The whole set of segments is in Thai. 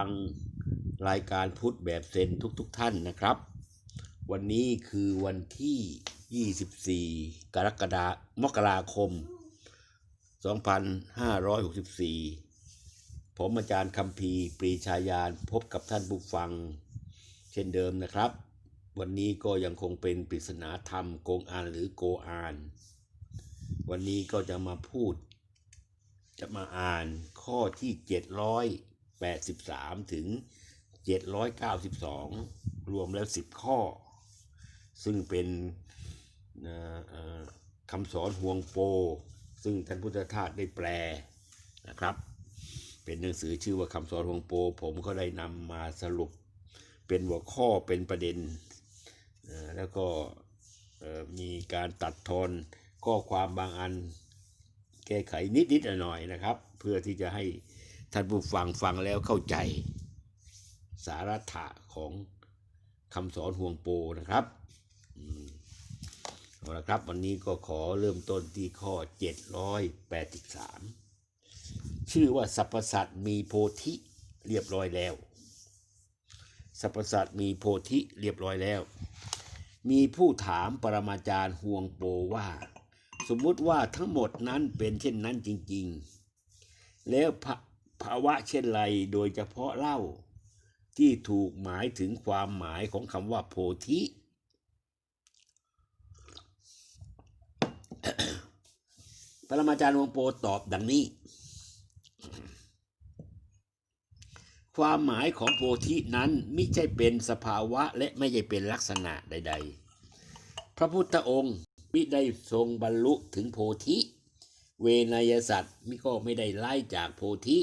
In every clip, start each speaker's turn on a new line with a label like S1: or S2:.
S1: ฟังรายการพุทธแบบเซนทุกๆทท่านนะครับ วันนี้คือวันที่ 24 กรกฎาคมมกราคม 2564 ผมอาจารย์คำพีปรีชายานพบกับท่านผู้ฟัง เช่นเดิมนะครับ วันนี้ก็ยังคงเป็นปริศนาธรรมโกงอานหรือโกอาน วันนี้ก็จะมาพูด จะมาอ่านข้อที่ 783 ถึง 792 รวมแล้ว 10 ข้อ ซึ่งเป็นคำสอนห่วงโป ซึ่งท่านพุทธทาสได้แปลนะครับ เป็นหนังสือชื่อว่าคำสอนห่วงโป ผมก็ได้นำมาสรุปเป็นหัวข้อเป็นประเด็น แล้วก็มีการตัดทอนข้อความบางอันแก้ไขนิดๆหน่อยๆนะครับ เพื่อที่จะให้ ท่านผู้ฟังฟังแล้วเข้าใจ สาระถะของคำสอนห่วงโปนะครับเอาละครับ วันนี้ก็ขอเริ่มต้นที่ข้อ 783 ชื่อว่าสรรพสัตว์มีโพธิเรียบร้อยแล้วสรรพสัตว์มีโพธิเรียบร้อยแล้ว มีผู้ถามปรมาจารย์ห่วงโปว่า สมมุติว่าทั้งหมดนั้นเป็นเช่นนั้นจริง ๆ แล้วภา ภาวะเช่นไรโดยเฉพาะเล่า ที่ถูกหมายถึงความหมายของคำว่าโพธิ ปรมาจารย์วงโปตอบดังนี้ ความหมายของโพธินั้นไม่ใช่เป็นสภาวะและไม่ใช่เป็นลักษณะใด ๆ พระพุทธองค์มิได้ทรงบรรลุถึงโพธิ เวนยสัตว์มิก็ไม่ได้ไล่จากโพธิ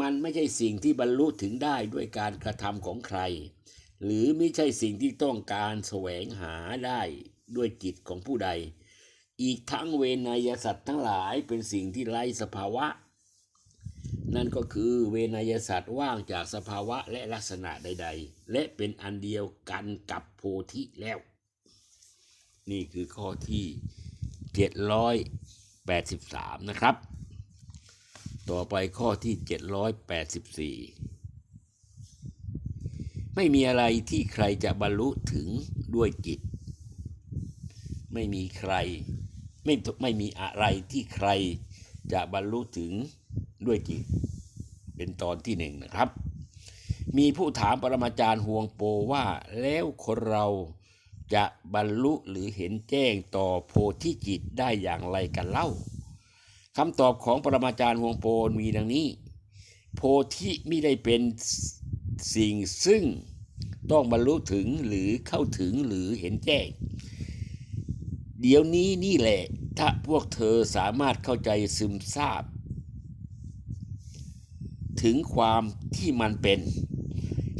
S1: มันไม่ใช่สิ่งที่บรรลุถึงได้ด้วยการกระทำของใคร หรือไม่ใช่สิ่งที่ต้องการแสวงหาได้ด้วยจิตของผู้ใด อีกทั้งเวนยสัตว์ทั้งหลายเป็นสิ่งที่ไร้สภาวะ นั่นก็คือเวนยสัตว์ว่างจากสภาวะและลักษณะใด ๆ และเป็นอันเดียวกันกับโพธิแล้ว นี่คือข้อที่ 783 นะครับ ต่อไปข้อที่ 784 ไม่มีอะไรที่ใครจะบรรลุถึงด้วยจิต ไม่มีใคร ไม่ไม่มีอะไรที่ใครจะบรรลุถึงด้วยจิต เป็นตอนที่หนึ่งนะครับ มีผู้ถามปรมาจารย์ห่วงโปว่าแล้วคนเราจะบรรลุหรือเห็นแจ้งต่อโพธิจิตได้อย่างไรกันเล่า คำตอบของปรมาจารย์วงโปมีดังนี้ โพธิไม่ได้เป็นสิ่งซึ่งต้องบรรลุถึงหรือเข้าถึงหรือเห็นแจ้ง เดี๋ยวนี้นี่แหละ ถ้าพวกเธอสามารถเข้าใจซึมซาบ ถึงความที่มันเป็น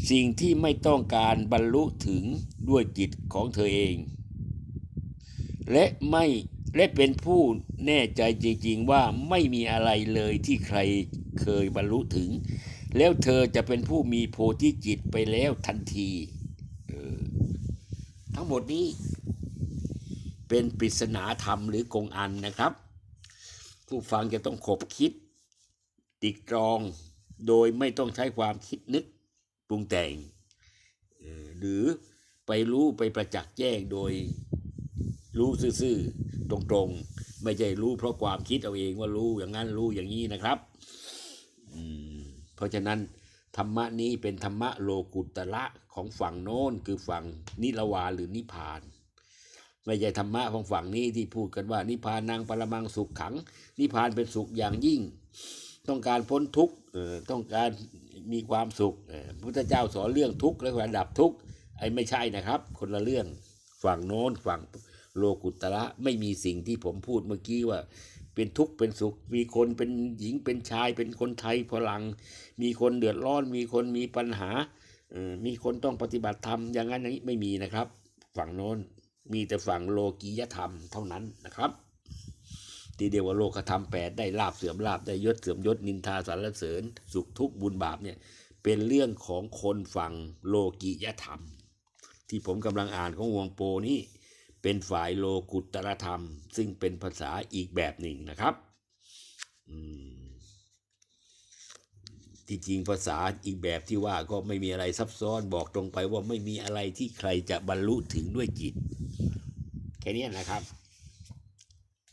S1: สิ่งที่ไม่ต้องการบรรลุถึงด้วยจิตของเธอเอง และไม่ และเป็นผู้แน่ใจจริงๆว่าไม่มีอะไรเลยที่ใครเคยบรรลุถึง แล้วเธอจะเป็นผู้มีโพธิจิตไปแล้วทันทีออทั้งหมดนี้ เป็นปริศนาธรรมหรือกงอันนะครับ ผู้ฟังจะต้องขบคิด ติกตรองโดยไม่ต้องใช้ความคิดนึกปรุงแต่งออหรือไปรู้ไปประจักษ์แจ้งโดย รู้ซื่อๆตรงๆ ไม่ใช่รู้เพราะความคิดเอาเองว่ารู้อย่างนั้นรู้อย่างนี้นะครับเพราะฉะนั้นธรรมะนี้เป็นธรรมะโลกุตระของฝั่งโน้นคือฝั่งนิรวาหรือนิพาน ไม่ใช่ธรรมะของฝั่งนี้ที่พูดกันว่า นิพานังปรมังสุขขัง นิพานเป็นสุขอย่างยิ่ง ต้องการพ้นทุกข์ต้องการมีความสุขพุทธเจ้าสอนเรื่องทุกข์และการดับทุกข์ไอ้ไม่ใช่นะครับ คนละเรื่องฝั่งโน้นฝั่ง โลกุตระไม่มีสิ่งที่ผมพูดเมื่อกี้ว่า เป็นทุกข์เป็นสุข มีคนเป็นหญิงเป็นชาย เป็นคนไทยพลัง มีคนเดือดร้อน มีคนมีปัญหาเอ่อมีคนต้องปฏิบัติธรรมอย่างนั้นอย่างนี้ไม่มีนะครับ ฝั่งโน้นมีแต่ฝั่งโลกียธรรมเท่านั้นนะครับที่เดียวว่าโลกธรรมแปดได้ลาบเสื่อมลาบได้ยศเสื่อมยศนินทาสรรเสริญ สุขทุกข์บุญบาปเนี่ยเป็นเรื่องของคนฝั่งโลกียธรรม ที่ผมกำลังอ่านของวงโปนี้ เป็นฝ่ายโลกุตรธรรม ซึ่งเป็นภาษาอีกแบบหนึ่งนะครับที่จริงภาษาอีกแบบที่ว่าก็ไม่มีอะไรซับซ้อนบอกตรงไปว่าไม่มีอะไรที่ใครจะบรรลุถึงด้วยจิต แค่นี้นะครับ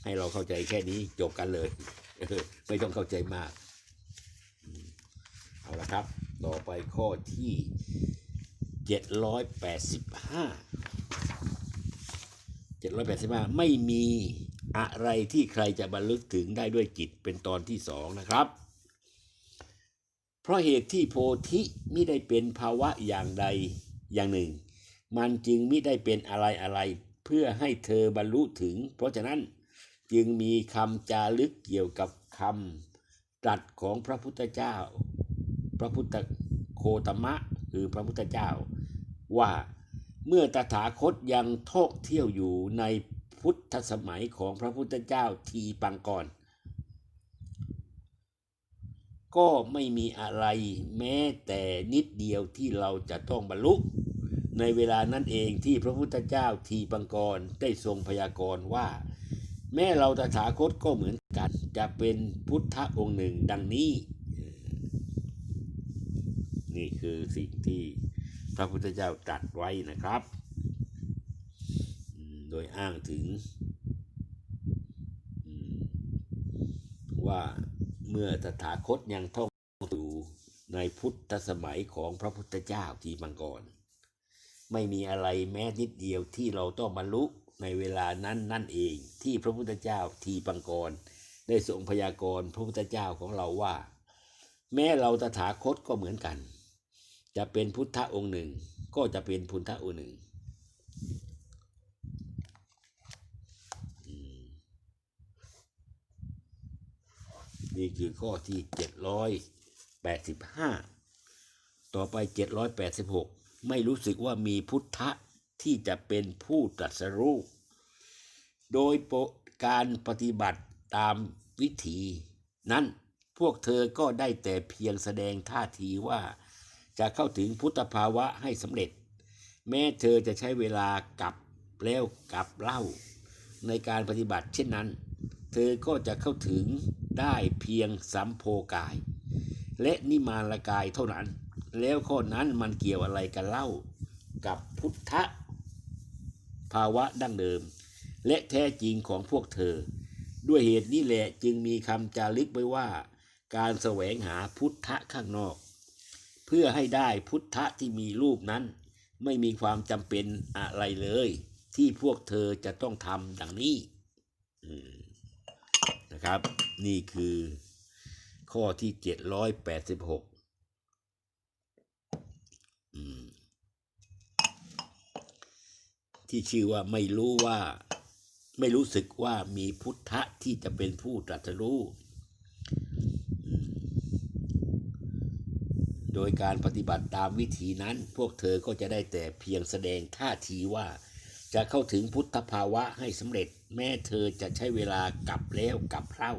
S1: ให้เราเข้าใจแค่นี้จบกันเลย ไม่ต้องเข้าใจมาก เอาละครับ ต่อไปข้อที่เจ็ดร้อยแปดสิบห้าเจ็ดร้อยแปดสิบห้าไม่มีอะไรที่ใครจะบรรลุถึงได้ด้วยจิตเป็นตอนที่สองนะครับ เพราะเหตุที่โพธิมิได้เป็นภาวะอย่างใดอย่างหนึ่ง มันจึงมิได้เป็นอะไรอะไรเพื่อให้เธอบรรลุถึง เพราะฉะนั้นจึงมีคำจารึกเกี่ยวกับคำตรัสของพระพุทธเจ้า พระพุทธโคตมะ คือพระพุทธเจ้าว่า เมื่อตถาคตยังท่องเที่ยวอยู่ในพุทธสมัยของพระพุทธเจ้าทีปังกร ก็ไม่มีอะไรแม้แต่นิดเดียวที่เราจะต้องบรรลุในเวลานั้นเองที่พระพุทธเจ้าทีปังกรได้ทรงพยากรณ์ว่า แม้เราตถาคตก็เหมือนกันจะเป็นพุทธองค์หนึ่งดังนี้ นี่คือสิ่งที่ พระพุทธเจ้าตรัสไว้นะครับ โดยอ้างถึง ว่าเมื่อตถาคตยังท่องอยู่ในพุทธสมัยของพระพุทธเจ้าทีมังกร ไม่มีอะไรแม้นิดเดียวที่เราต้องบรรลุในเวลานั้นนั่นเองที่พระพุทธเจ้าทีปังกร ได้ทรงพยากรณ์พระพุทธเจ้าของเราว่า แม้เราตถาคตก็เหมือนกัน จะเป็นพุทธองค์หนึ่ง ก็จะเป็นพุทธองค์หนึ่งนี่คือข้อที่เจ็ดร้อยแปดสิบห้าต่อไปเจ็ดร้อยแปดสิบหกไม่รู้สึกว่ามีพุทธะที่จะเป็นผู้ตรัสรู้ โดยโการปฏิบัติตามวิธีนั้นพวกเธอก็ได้แต่เพียงแสดงท่าทีว่า จะเข้าถึงพุทธภาวะให้สำเร็จ แม้เธอจะใช้เวลากับแล้วกับเล่า ในการปฏิบัติเช่นนั้น เธอก็จะเข้าถึงได้เพียงสัมโพกาย และนิมานกายเท่านั้น แล้วข้อนั้นมันเกี่ยวอะไรกันเล่ากับพุทธภาวะดั้งเดิม และแท้จริงของพวกเธอ ด้วยเหตุนี้แหละจึงมีคำจารึกไว้ว่า การแสวงหาพุทธะข้างนอก เพื่อให้ได้พุทธะที่มีรูปนั้น ไม่มีความจำเป็นอะไรเลย ที่พวกเธอจะต้องทำดังนี้นะครับ นี่คือข้อที่เจ็ดร้อยแปดสิบหกที่ชื่อว่าไม่รู้ว่า ไม่รู้สึกว่ามีพุทธะที่จะเป็นผู้ตรัสรู้อืมโด ยการปฏิบัติตามวิธีนั้น พวกเธอก็จะได้แต่เพียงแสดงท่าทีว่า จะเข้าถึงพุทธภาวะให้สำเร็จ แม้เธอจะใช้เวลากลับแล้วกลับเล่า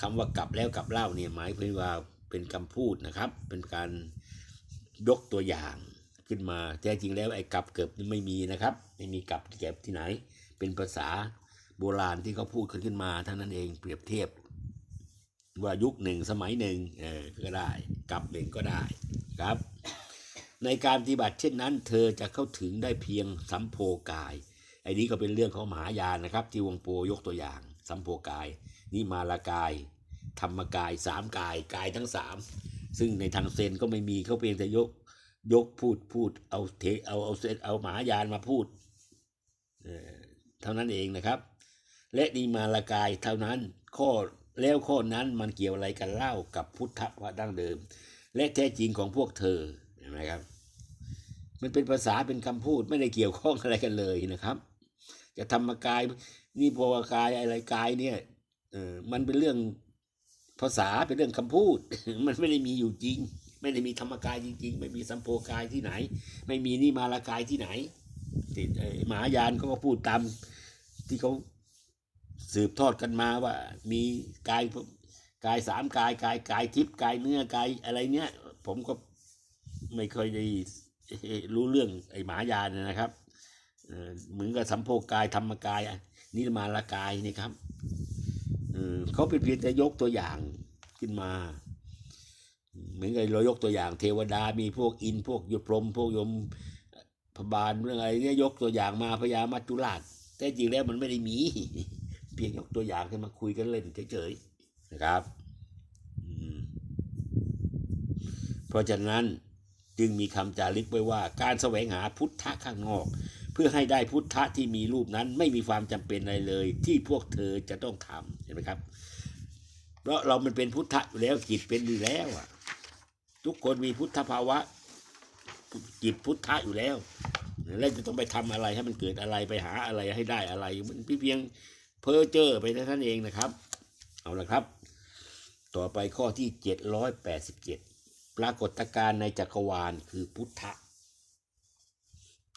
S1: คำว่ากลับแล้วกลับเล่าเนี่ยหมายถึงว่าเป็นคำพูดนะครับ เป็นการยกตัวอย่างขึ้นมาแท้จริงแล้วไอ้กลับเกิบไม่มีนะครับ ไม่มีกลับเก็บที่ไหน เป็นภาษาโบราณที่เขาพูดขึ้นขึ้นมาเท่านั้นเองเปรียบเทียบ ว่ายุคหนึ่งสมัยหนึ่งเออก็ได้ กลับหนึ่งก็ได้ครับ ในการปฏิบัติเช่นนั้น เธอจะเข้าถึงได้เพียงสัมโพกายไอ้นี้ก็เป็นเรื่องของมหายานนะครับ ที่วงโปยกตัวอย่าง สัมโพกายนิมาลากาย ธรรมกายสามกายกายทั้งสามซึ่งในทางเซนก็ไม่มีเขาเพียงแต่ยกยกพูดพูดเอาเทเอาเอาเซนเอามหายานมาพูดเอ่อเท่านั้นเองนะครับ และนิมาลากายเท่านั้นข้อ แล้วข้อนั้นมันเกี่ยวอะไรกันเล่ากับพุทธวะดั้งเดิม และแท้จริงของพวกเธอเห็นไหมครับ มันเป็นภาษาเป็นคำพูดไม่ได้เกี่ยวข้องอะไรกันเลยนะครับ จะธรรมกายนี่พวกายอะไรกายเนี่ยเออมันเป็นเรื่องภาษาเป็นเรื่องคำพูด มันไม่ได้มีอยู่จริง ไม่ได้มีธรรมกายจริง ๆ ไม่มีสัมโพกายที่ไหน ไม่มีนิมาลากายที่ไหนที่เอ่อมหายานเขาก็พูดตามที่เขา สืบทอดกันมาว่า มีกายกายสามกายกายกายทิพย์กายเนื้อกายอะไรเนี้ย ผมก็ไม่เคยได้รู้เรื่องไอ้หมายานนะครับเออเหมือนกับสัมโพกายธรรมกายนิมาลกายนี่ครับเออเขาเป็นเพียงแต่ยกตัวอย่างขึ้นมา เหมือนกับเรายกตัวอย่าง เทวดามีพวกอินพวกยมพรมพวกยมพบาลเรื่องอะไรเนี่ยยกตัวอย่างมาพญามัจจุราชแต่จริงแล้วมันไม่ได้มี เพียงยกตัวอย่างให้มาคุยกันเล่นเฉยๆนะครับ เพราะฉะนั้นจึงมีคำจารึกไว้ว่า การแสวงหาพุทธะข้างนอก เพื่อให้ได้พุทธะที่มีรูปนั้นไม่มีความจำเป็นอะไรเลย ที่พวกเธอจะต้องทำเห็นไหมครับ เพราะเรามันเป็นพุทธะอยู่แล้วจิตเป็นอยู่แล้วอะทุกคนมีพุทธภาวะจิตพุทธะอยู่แล้วแล้วจะต้องไปทำอะไรให้มันเกิดอะไรไปหาอะไรให้ได้อะไรมันเพียง เพอเจ้อไปท่านเองนะครับ เอาละครับ ต่อไปข้อที่เจ็ดร้อยแปดสิบเจ็ดปรากฏการณ์ในจักรวาลคือพุทธะ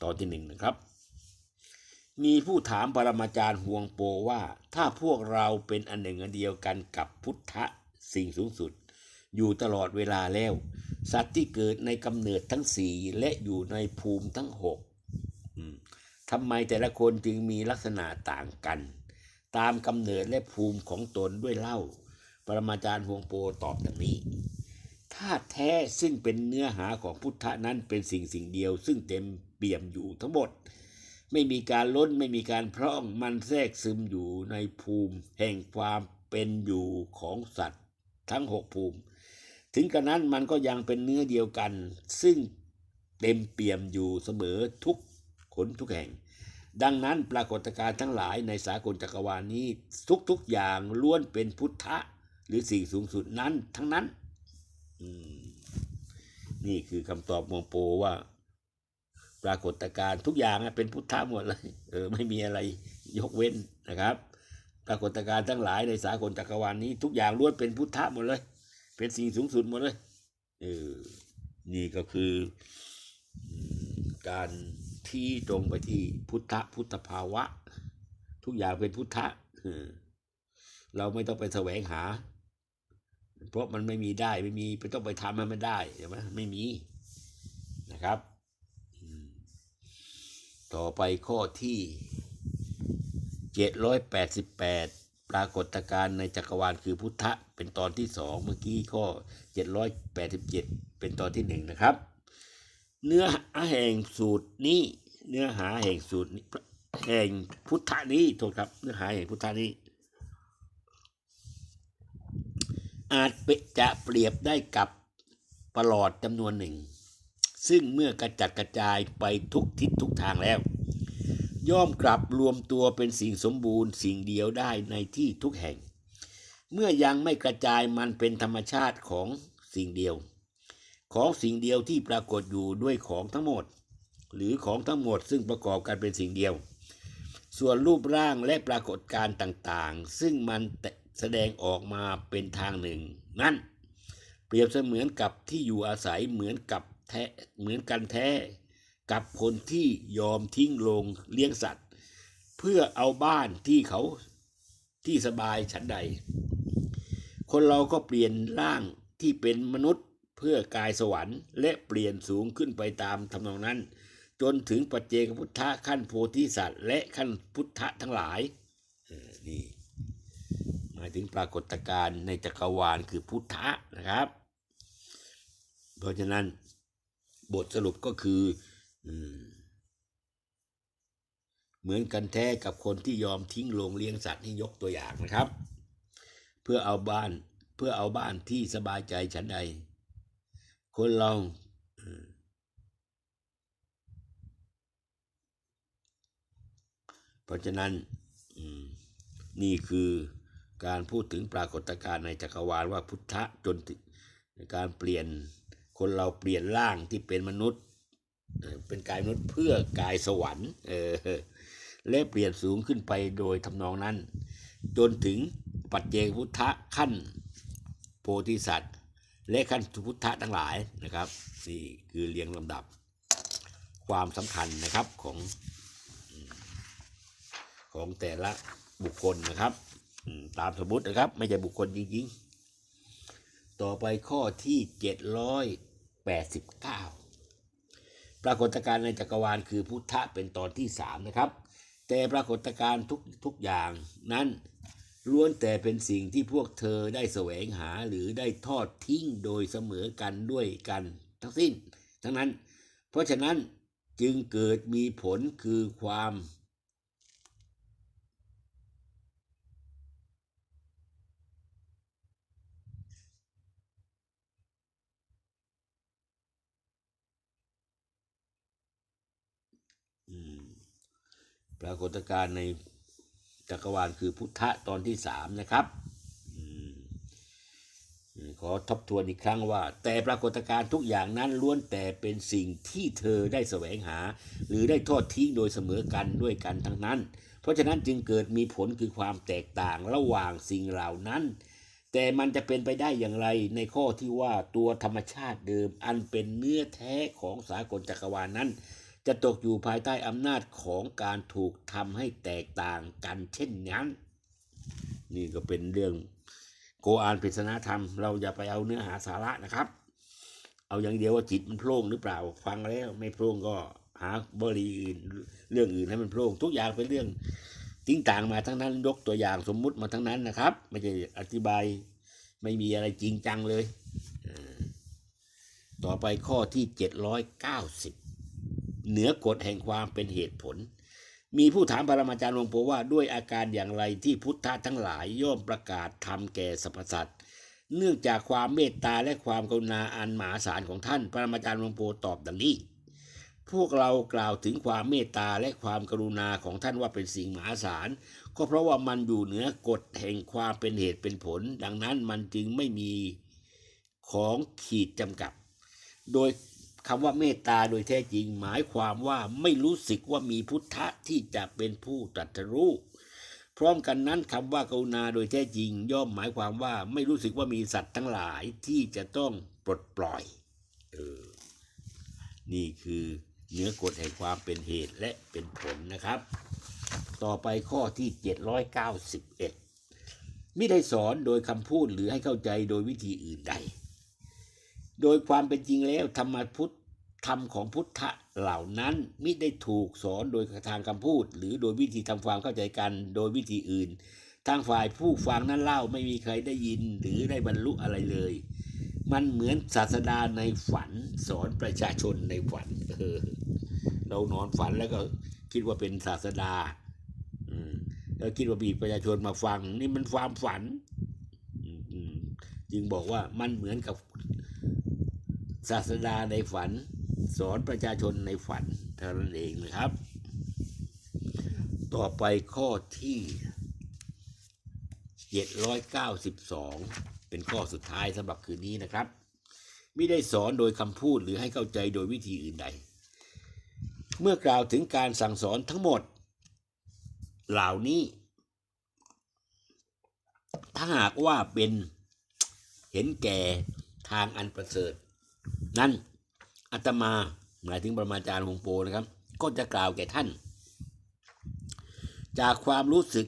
S1: ตอนที่หนึ่งนะครับ มีผู้ถามปรมาจารย์ห่วงโปว่า ถ้าพวกเราเป็นอันหนึ่งอันเดียวกันกับพุทธะสิ่งสูงสุด อยู่ตลอดเวลาแล้ว สัตว์ที่เกิดในกำเนิดทั้งสี่และอยู่ในภูมิทั้งหกทำไมแต่ละคนจึงมีลักษณะต่างกัน ตามกำเนิดและภูมิของตนด้วยเล่า ปรมาจารย์หวงโปตอบดังนี้ธาตุแท้ซึ่งเป็นเนื้อหาของพุทธะนั้นเป็นสิ่งสิ่งเดียว ซึ่งเต็มเปี่ยมอยู่ทั้งหมด ไม่มีการล้นไม่มีการพร่องมันแทรกซึมอยู่ในภูมิ แห่งความเป็นอยู่ของสัตว์ ทั้งหกภูมิ ถึงกระนั้นมันก็ยังเป็นเนื้อเดียวกัน ซึ่งเต็มเปี่ยมอยู่เสมอทุกขนทุกแห่ง ดังนั้นปรากฏการณ์ทั้งหลายในสากลจักรวาลนี้ทุกๆอย่างล้วนเป็นพุทธะ หรือสิ่งสูงสุดนั้นทั้งนั้น นี่คือคำตอบมองโปว่า ปรากฏการณ์ทุกอย่างเป็นพุทธะหมดเลยเออไม่มีอะไรยกเว้นนะครับ ปรากฏการณ์ทั้งหลายในสากลจักรวาลนี้ ทุกอย่างล้วนเป็นพุทธะหมดเลย เป็นสิ่งสูงสุดหมดเลยเออนี่ก็คือการ ที่ตรงไปที่พุทธพุทธภาวะ ทุกอย่างเป็นพุทธะเราไม่ต้องไปแสวงหา เพราะมันไม่มีได้ไม่มีไปต้องไปทำให้มันได้ใช่ไหมไม่มีนะครับ ต่อไปข้อที่เจ็ดร้อยแปดสิบแปดปรากฏการณ์ในจักรวาลคือพุทธะ เป็นตอนที่สองเมื่อกี้ข้อเจ็ดร้อยแปดสิบเจ็ดเป็นตอนที่หนึ่งนะครับ เนื้อแห่งสูตรนี้ เนื้อหาแห่งสูตรนี้แห่งพุทธะนี้โทษครับ เนื้อหาแห่งพุทธะนี้ อาจเปจะเปรียบได้กับประหลอดจำนวนหนึ่ง ซึ่งเมื่อกระจัดกระจายไปทุกทิศทุกทางแล้ว ย่อมกลับรวมตัวเป็นสิ่งสมบูรณ์สิ่งเดียวได้ในที่ทุกแห่ง เมื่อยังไม่กระจายมันเป็นธรรมชาติของสิ่งเดียว ของสิ่งเดียวที่ปรากฏอยู่ด้วยของทั้งหมด หรือของทั้งหมดซึ่งประกอบกันเป็นสิ่งเดียว ส่วนรูปร่างและปรากฏการณ์ต่างๆ ซึ่งมันแสดงออกมาเป็นทางหนึ่ง นั่นเปรียบเสมือนกับที่อยู่อาศัยเหมือนกับแท้เหมือนกันแท้ กับคนที่ยอมทิ้งลงเลี้ยงสัตว์ เพื่อเอาบ้านที่เขาที่สบายฉันใด คนเราก็เปลี่ยนร่างที่เป็นมนุษย์ เพื่อกายสวรรค์ และเปลี่ยนสูงขึ้นไปตามทำนองนั้น จนถึงปัจเจกพุทธะขั้นโพธิสัตว์ และขั้นพุทธะทั้งหลายออนี่หมายถึงปรากฏการณ์ในจักรวาลคือพุทธะนะครับ เพราะฉะนั้นบทสรุปก็คืออเหมือนกันแท้กับคนที่ยอมทิ้งโรงเลี้ยงสัตว์นี่ยกตัวอย่างนะครับ เพื่อเอาบ้านเพื่อเอาบ้านที่สบายใจฉันใด คนเราเพราะฉะนั้นนี่คือการพูดถึงปรากฏการณ์ในจักรวาลว่าพุทธะจนการเปลี่ยนคนเราเปลี่ยนร่างที่เป็นมนุษย์ เป็นกายมนุษย์เพื่อกายสวรรค์เออและเปลี่ยนสูงขึ้นไปโดยทำนองนั้น จนถึงปัจเจกพุทธะขั้นโพธิสัตว์ และขั้นพุทธะทั้งหลายนะครับนี่คือเรียงลำดับความสำคัญนะครับของของแต่ละบุคคลนะครับตามสมมตินะครับ ไม่ใช่บุคคลจริงๆ ต่อไปข้อที่เจ็ดร้อยแปดสิบเก้าปรากฏการณ์ในจักรวาลคือพุทธะเป็นตอนที่สามนะครับ แต่ปรากฏการณ์ทุกทุกอย่างนั้น ล้วนแต่เป็นสิ่งที่พวกเธอได้แสวงหาหรือได้ทอดทิ้งโดยเสมอกันด้วยกัน ทั้งสิ้น ทั้งนั้น เพราะฉะนั้นจึงเกิดมีผลคือความอืมปรากฏการณ์ใน จักรวาลคือพุทธะตอนที่สามนะครับอขอทบทวนอีกครั้งว่า แต่ปรากฏการณ์ทุกอย่างนั้นล้วนแต่เป็นสิ่งที่เธอได้แสวงหา หรือได้ทอดทิ้งโดยเสมอกันด้วยกันทั้งนั้น เพราะฉะนั้นจึงเกิดมีผลคือความแตกต่างระหว่างสิ่งเหล่านั้น แต่มันจะเป็นไปได้อย่างไรในข้อที่ว่าตัวธรรมชาติเดิมอันเป็นเนื้อแท้ของสากลจักรวาลนั้น จะตกอยู่ภายใต้อำนาจของการถูกทำให้แตกต่างกันเช่นนั้น นี่ก็เป็นเรื่องโกอานปริศนาธรรม เราอย่าไปเอาเนื้อหาสาระนะครับ เอาอย่างเดียวว่าจิตมันโพร่งหรือเปล่า ฟังแล้วไม่โพร่งก็หาบริอื่นเรื่องอื่นให้มันโพร่งทุกอย่างเป็นเรื่องติ้งต่างมาทั้งนั้นยกตัวอย่างสมมุติมาทั้งนั้นนะครับ ไม่ใช่อธิบายไม่มีอะไรจริงจังเลย ต่อไปข้อที่เจ็ดร้อยเก้าสิบ เหนือกฎแห่งความเป็นเหตุผล มีผู้ถามปรมาจารย์หลวงปู่ว่าด้วยอาการอย่างไรที่พุทธะทั้งหลายย่อมประกาศทำแก่สรรพสัตว์เนื่องจากความเมตตาและความกรุณาอันมหาศาลของท่าน ปรมาจารย์หลวงปู่ตอบดังนี้พวกเรากล่าวถึงความเมตตาและความกรุณาของท่านว่าเป็นสิ่งมหาศาลก็เพราะว่ามันอยู่เหนือกฎแห่งความเป็นเหตุเป็นผล ดังนั้นมันจึงไม่มีของขีดจำกัด โดย คำว่าเมตตาโดยแท้จริงหมายความว่าไม่รู้สึกว่ามีพุทธะที่จะเป็นผู้ตรัสรู้พร้อมกันนั้นคำว่ากรุณาโดยแท้จริง ย่อมหมายความว่าไม่รู้สึกว่ามีสัตว์ทั้งหลายที่จะต้องปลดปล่อยเออนี่คือเนื้อกฎแห่งความเป็นเหตุและเป็นผลนะครับ ต่อไปข้อที่ 791 ไม่ได้สอนโดยคำพูดหรือให้เข้าใจโดยวิธีอื่นใด โดยความเป็นจริงแล้วธรรมพุทธธรรมของพุทธะเหล่านั้นมิได้ถูกสอนโดยทางคำพูด หรือโดยวิธีทำความเข้าใจกันโดยวิธีอื่น ทางฝ่ายผู้ฟังนั้นเล่าไม่มีใครได้ยินหรือได้บรรลุอะไรเลย มันเหมือนศาสดาในฝันสอนประชาชนในฝันเออเรานอนฝันแล้วก็คิดว่าเป็นศาสดาแล้วคิดว่ามีประชาชนมาฟัง นี่มันความฝัน จึงบอกว่ามันเหมือนกับ ศาสดาในฝัน สอนประชาชนในฝันเท่านั้นเองนะครับ ต่อไปข้อที่792 เป็นข้อสุดท้ายสำหรับคืนนี้นะครับ ไม่ได้สอนโดยคำพูดหรือให้เข้าใจโดยวิธีอื่นใด เมื่อกล่าวถึงการสั่งสอนทั้งหมด เหล่านี้ ถ้าหากว่าเป็นเห็นแก่ทางอันประเสริฐ นั้นอาตมาหมายถึงประมาจารย์หงโปนะครับ ก็จะกล่าวแก่ท่าน จากความรู้สึก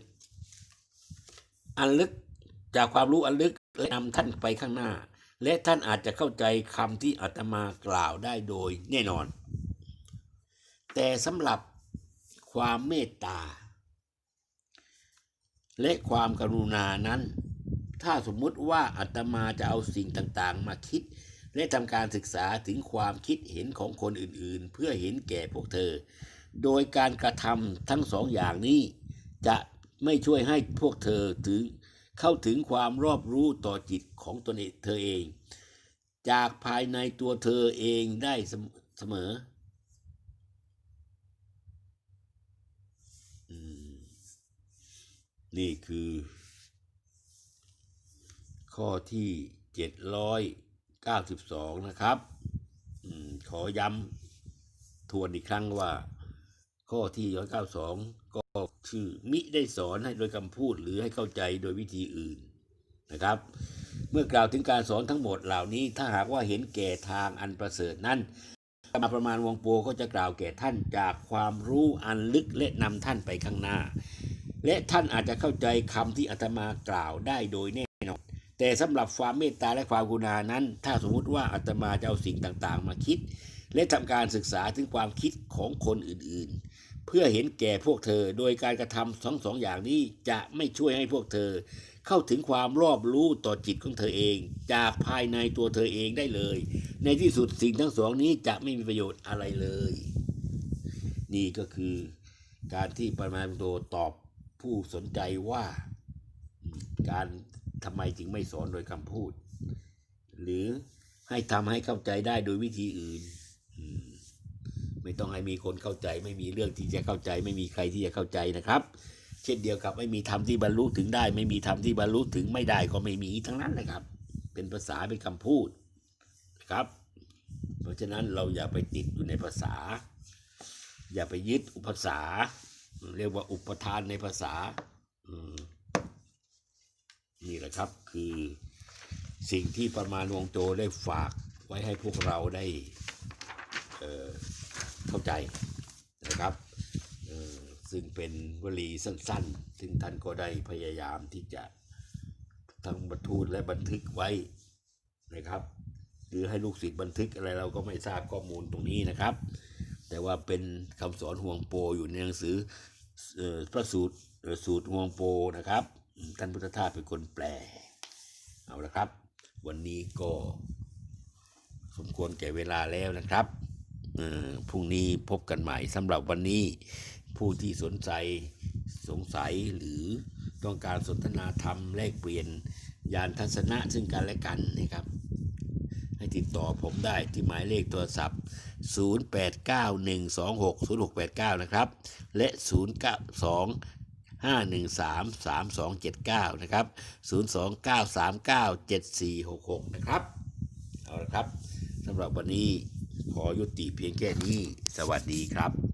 S1: อันลึกจากความรู้อันลึกและนำท่านไปข้างหน้า และท่านอาจจะเข้าใจคำที่อาตมากล่าวได้โดยแน่นอน แต่สำหรับความเมตตา และความกรุณานั้น ถ้าสมมุติว่าอาตมาจะเอาสิ่งต่างๆ มาคิด และทำการศึกษาถึงความคิดเห็นของคนอื่นๆ เพื่อเห็นแก่พวกเธอ โดยการกระทำทั้งสองอย่างนี้ จะไม่ช่วยให้พวกเธอถึงเข้าถึงความรอบรู้ต่อจิตของตนเองเธอเอง จากภายในตัวเธอเองได้เสมอนี่คือ ข้อที่ 92 นะครับอขอย้ำทวนอีกครั้งว่า ข้อที่ 192 ก็ชื่อมิได้สอนให้โดยคำพูดหรือให้เข้าใจโดยวิธีอื่นนะครับ เมื่อกล่าวถึงการสอนทั้งหมดเหล่านี้ถ้าหากว่าเห็นแก่ทางอันประเสริฐนั้นมาประมาณวงโปก็จะกล่าวแก่ท่านจากความรู้อันลึกและนำท่านไปข้างหน้า และท่านอาจจะเข้าใจคำที่อาตมากล่าวได้โดยแน่นอ แต่สำหรับความเมตตาและความกรุณานั้น ถ้าสมมุติว่าอาตมาจะเอาสิ่งต่างๆ มาคิด และทำการศึกษาถึงความคิดของคนอื่นๆ เพื่อเห็นแก่พวกเธอ โดยการกระทำสองสองอย่างนี้จะไม่ช่วยให้พวกเธอ เข้าถึงความรอบรู้ต่อจิตของเธอเอง จากภายในตัวเธอเองได้เลย ในที่สุดสิ่งทั้งสองนี้จะไม่มีประโยชน์อะไรเลย นี่ก็คือการที่ปรมาโตตอบผู้สนใจว่าการ ทำไมจึงไม่สอนโดยคำพูด หรือให้ทำให้เข้าใจได้โดยวิธีอื่น ไม่ต้องให้มีคนเข้าใจ ไม่มีเรื่องที่จะเข้าใจ ไม่มีใครที่จะเข้าใจนะครับ เช่นเดียวกับไม่มีธรรมที่บรรลุถึงได้ ไม่มีธรรมที่บรรลุถึงไม่ได้ก็ไม่มีทั้งนั้นนะครับ เป็นภาษาเป็นคำพูดนะครับ เพราะฉะนั้นเราอย่าไปติดอยู่ในภาษา อย่าไปยึดอุปสาเรียกว่าอุปทานในภาษา นี่แหละครับคือสิ่งที่ประมาณวงโจได้ฝากไว้ให้พวกเราได้เเข้าใจนะครับซึ่งเป็นวลีสั้นๆ ซึ่งท่านก็ได้พยายามที่จะทั้งบันทูลและบันทึกไว้นะครับ หรือให้ลูกศิษย์บันทึกอะไรเราก็ไม่ทราบข้อมูลตรงนี้นะครับ แต่ว่าเป็นคำสอนห่วงโปอยู่ในหนังสือออพระสูตรสูตรห่วงโปนะครับ ท่านพุทธทาสเป็นคนแปล เอาละครับ วันนี้ก็สมควรแก่เวลาแล้วนะครับเออพรุ่งนี้พบกันใหม่สำหรับวันนี้ผู้ที่สนใจสงสัยหรือต้องการสนทนาธรรมแลกเปลี่ยนยานทัศนะซึ่งกันและกันนะครับ ให้ติดต่อผมได้ที่หมายเลขโทรศัพท์ 0891260689 นะครับ และ 092 3279 นะครับ 029397466 นะครับ เอาละครับสำหรับวันนี้ขอยุติเพียงแค่นี้ สวัสดีครับ